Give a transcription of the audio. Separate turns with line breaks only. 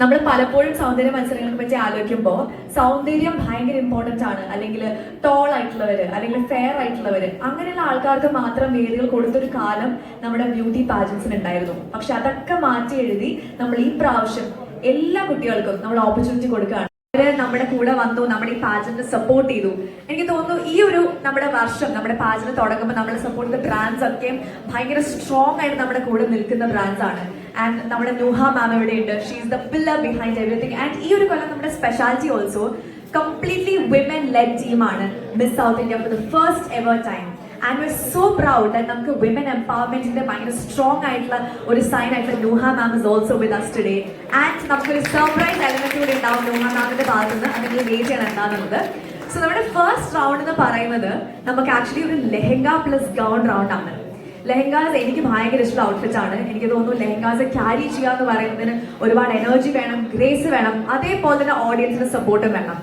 നമ്മൾ പലപ്പോഴും സൗന്ദര്യ മത്സരങ്ങളെ പറ്റി ആലോചിക്കുമ്പോൾ സൗന്ദര്യം ഭയങ്കര ഇമ്പോർട്ടന്റ് ആണ്. അല്ലെങ്കിൽ ടോൾ ആയിട്ടുള്ളവര് അല്ലെങ്കിൽ ഫെയർ ആയിട്ടുള്ളവര് അങ്ങനെയുള്ള ആൾക്കാർക്ക് മാത്രം വേദികൾ കൊടുത്തൊരു കാലം നമ്മുടെ ബ്യൂട്ടി പാജൻസിന് ഉണ്ടായിരുന്നു. പക്ഷെ അതൊക്കെ മാറ്റി എഴുതി നമ്മൾ ഈ പ്രാവശ്യം എല്ലാ കുട്ടികൾക്കും നമ്മൾ ഓപ്പർച്യൂണിറ്റി കൊടുക്കുകയാണ്. അവർ നമ്മുടെ കൂടെ വന്നു നമ്മുടെ ഈ പാജന്റ് സപ്പോർട്ട് ചെയ്തു. എനിക്ക് തോന്നുന്നു ഈ ഒരു നമ്മുടെ വർഷം നമ്മുടെ പാചകം തുടങ്ങുമ്പോൾ നമ്മളെ സപ്പോർട്ട് ചെയ്ത ബ്രാൻഡ്സ് ഒക്കെ ഭയങ്കര സ്ട്രോങ് ആയിട്ട് നമ്മുടെ കൂടെ നിൽക്കുന്ന ബ്രാൻഡ്സ് ആണ്. ആൻഡ് നമ്മുടെ നൂഹ മാം ഇവിടെ ഉണ്ട് she is the pillar behind everything and ഈ ഒരു കൊല്ലം നമ്മുടെ speciality also completely women led ടീമാണ് miss South India for the first ever time and we so proud that നമുക്ക് വിമൻ എംപവർമെന്റിന്റെ ഭയങ്കര സ്ട്രോങ് ആയിട്ടുള്ള ഒരു സൈൻ ആയിട്ടുള്ള Nooha ma'am is also with us today and നമുക്കൊരു സർപ്രൈസ് എലമെന്റ് കൂടി ഉണ്ടാവും നൂഹ മാമിന്റെ ഭാഗത്ത് നിന്ന് അതിന്റെ വേജ് ചെയ്യണം എന്താണെന്നുള്ളത് സോ നമ്മുടെ ഫസ്റ്റ് റൗണ്ട് എന്ന് പറയുന്നത് നമുക്ക് ആക്ച്വലി ഒരു ലെഹങ്ക പ്ലസ് ഗൗൺ റൗണ്ട് ആണ്. ലെഹങ്കാസ് എനിക്ക് ഭയങ്കര ഇഷ്ടമുള്ള ഔട്ട്ഫിറ്റ് ആണ്. എനിക്ക് തോന്നുന്നു ലെഹങ്കാസ് ക്യാരി ചെയ്യുക എന്ന് പറയുന്നതിന് ഒരുപാട് എനർജി വേണം ഗ്രേസ് വേണം അതേപോലെ തന്നെ ഓഡിയൻസിന് സപ്പോർട്ടും വേണം.